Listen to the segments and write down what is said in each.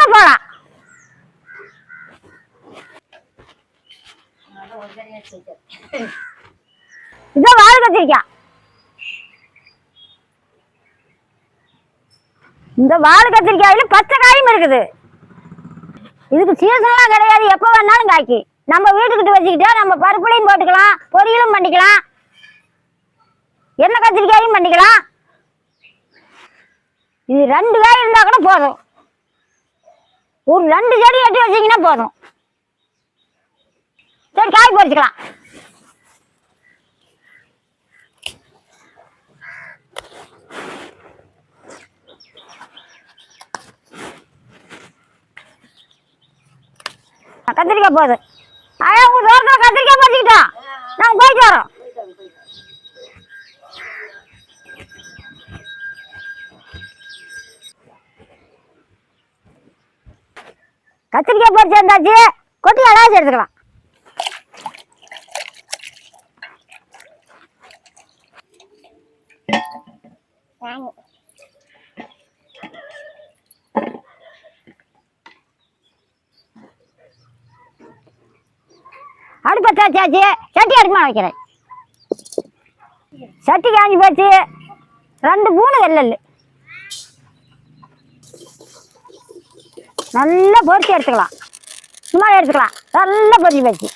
வாங்க போலாம். இதோ வாழை கத்திரிக்காய் இந்த வாழை கத்திரிக்காயில பச்சை காயும் இருக்குது. இதுக்கு சீசன்லாம் கிடையாது. எப்போ வேணாலும் காய்க்கு. நம்ம வீட்டுக்கிட்ட வச்சுக்கிட்டா நம்ம பருப்புலையும் போட்டுக்கலாம் பொரியலும் பண்ணிக்கலாம். என்ன கத்திரிக்காயும் பண்ணிக்கலாம். இது ரெண்டு காய் இருந்தா கூட போதும். ஒரு ரெண்டு செடி எட்டி வச்சீங்கன்னா போதும். சரி காய் பறிச்சுக்கலாம் கத்திரிக்காய் போகுது அழகு தோட்டத்தில் கத்திரிக்காய் பறிச்சுக்கிட்டோம் நாங்கள் போயிட்டு வரோம் கத்திரிக்காய் பறிச்சு வந்தாச்சு கொட்டி அழகாச்சு எடுத்துக்கலாம். அடுப்பத்தை வச்சாச்சு. சட்டி அடுக்குமா வைக்கிறேன். சட்டி காஞ்சி போச்சு. ரெண்டு மூணு வெள்ளல். நல்லா பொரிச்சு எடுத்துக்கலாம். சும்மா எடுத்துக்கலாம். நல்லா பொரிச்சு வச்சு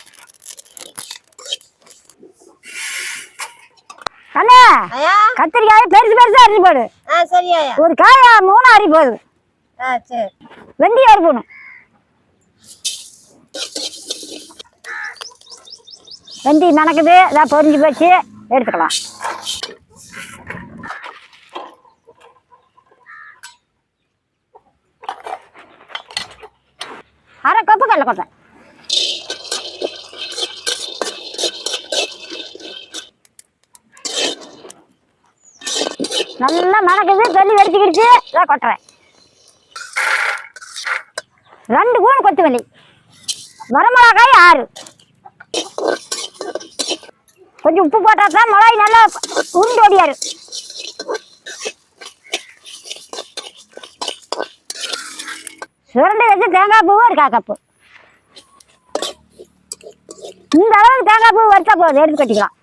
அண்ணா கத்திரிக்காய் பெருசு பெருசா அரிஞ்சு போடு. ஒரு காயா மூணு அரி போகுது வெண்டி அறுக்கணும் வெண்டி மணக்குது இதான் பொரிஞ்சு போச்சு. எடுத்துக்கலாம். அரை கப்பு கடலை கொட்டை நல்லா மணக்குது தண்ணி வெடிச்சுக்கிடுச்சு. இதான் கொட்டுறேன். ரெண்டு கூணு கொத்தமல்லி வரமிளகாய் ஆறு. கொஞ்சம் உப்பு போட்டால் தான் மிளகாய் நல்லா உருண்டு ஓடியாரு சுரண்டி வச்சு தேங்காய் பூவும் இருக்கா கப்பு இந்த அளவுக்கு தேங்காய் பூ வச்சா போதும் எடுத்து கட்டிக்கலாம்.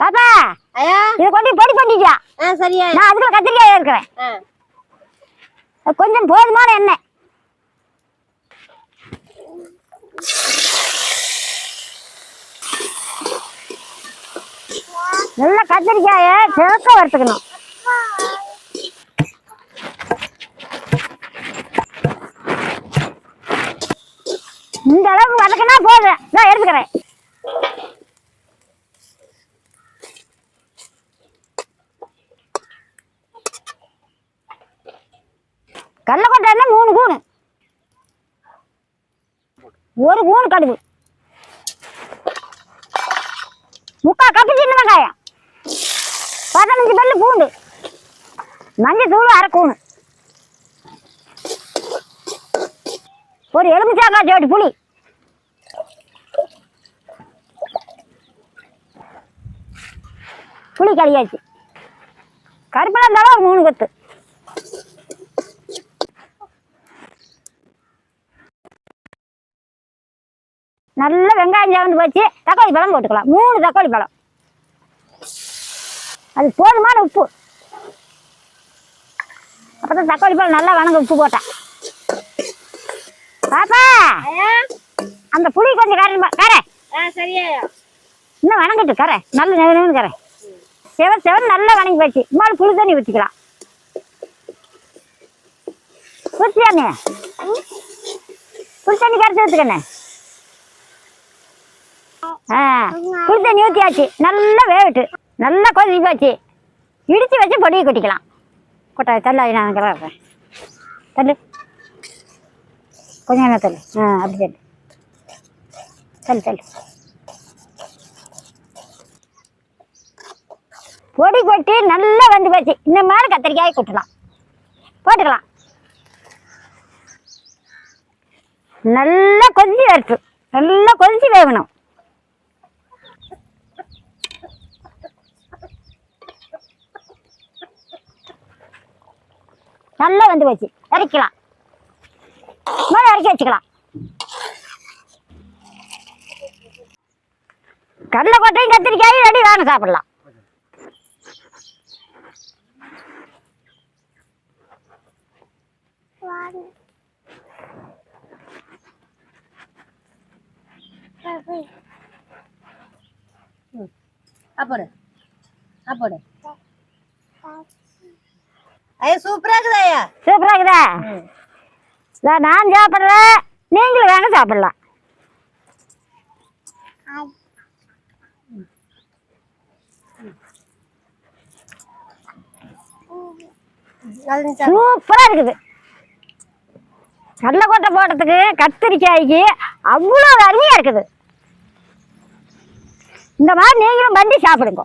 பாப்பா இதை கொண்டு பொடி பண்ணிக்கலாம் ஆ சரி ஐயா. நான் அதுக்குள்ள கத்திரிக்காய் இருக்கிறேன் கொஞ்சம் போதுமான எண்ணெய். நல்ல கத்திரிக்காய சிறக்க வறுத்துக்கணும் இந்த அளவுக்கு நான் எடுத்துக்கிறேன். கல்ல எண்ணெய் மூணு கூணு. ஒரு கூணு கடுகு. முக்கா கப்பு சின்ன வெங்காயம். பதினஞ்சு பல்லு பூண்டு. மஞ்சள் தூள் அரை கூணு. ஒரு எலுமிச்சாங்காய் ஜோடி புளி. புளி கறியாச்சு கருப்பில் இருந்தாலும் ஒரு மூணு கொத்து. நல்ல வெங்காயம் சேர்ந்து போச்சு தக்காளி பழம் போட்டுக்கலாம். மூணு தக்காளி பழம். அது போதுமான உப்பு. அப்பதான் தக்காளி பழம் நல்லா வணங்க உப்பு போட்டேன். பாப்பா! அந்த புளி கொஞ்சம் கரை. கரை இன்னும் வணங்கட்டு கரை. நல்ல நெவனு கரை. செவ செவன் நல்லா வணங்கி போச்சு. இம்மாதிரி புளி தண்ணி ஊற்றிக்கலாம் ஊற்றியாமே புளி தண்ணி கரைச்சி ஊற்றுக்கண்ணே ஆ. புளி தண்ணி ஊற்றியாச்சு நல்லா வேவிட்டு நல்லா கொதி போச்சு இடித்து வச்சு பொடியை கொட்டிக்கலாம். கொட்டை தள்ளி நான் கிடக்கிறேன் தள்ளு. கொஞ்சம் நேரம் தள்ளு. ஆ அப்படி தள்ளு. தள்ளு தள்ளு. பொடி கொட்டி நல்லா வந்து போச்சு. இந்த மாதிரி கத்திரிக்காய் கொட்டலாம். போட்டுக்கலாம். நல்லா கொதிச்சு வரட்டு நல்லா கொதிச்சு வேகணும். நல்லா வந்து போச்சு. இறக்கலாம் மேலே இறக்கி வச்சுக்கலாம். கடலைக்கொட்டையும் கத்திரிக்காயும் ரெடி வேணும் சாப்பிடலாம். அப்போடு அப்போடு ஐயா சூப்பரா இருக்குதாயா சூப்பராக இருக்குதா இதோ நான் சாப்பிட்றேன் நீங்களும் வேணும் சாப்பிடலாம். சூப்பராக இருக்குது கடலைக்கொட்டை போடுறதுக்கு கத்திரிக்காய்க்கு அவ்வளோ அருமையாக இருக்குது. இந்த மாதிரி நீங்களும் பண்ணி சாப்பிடுங்க.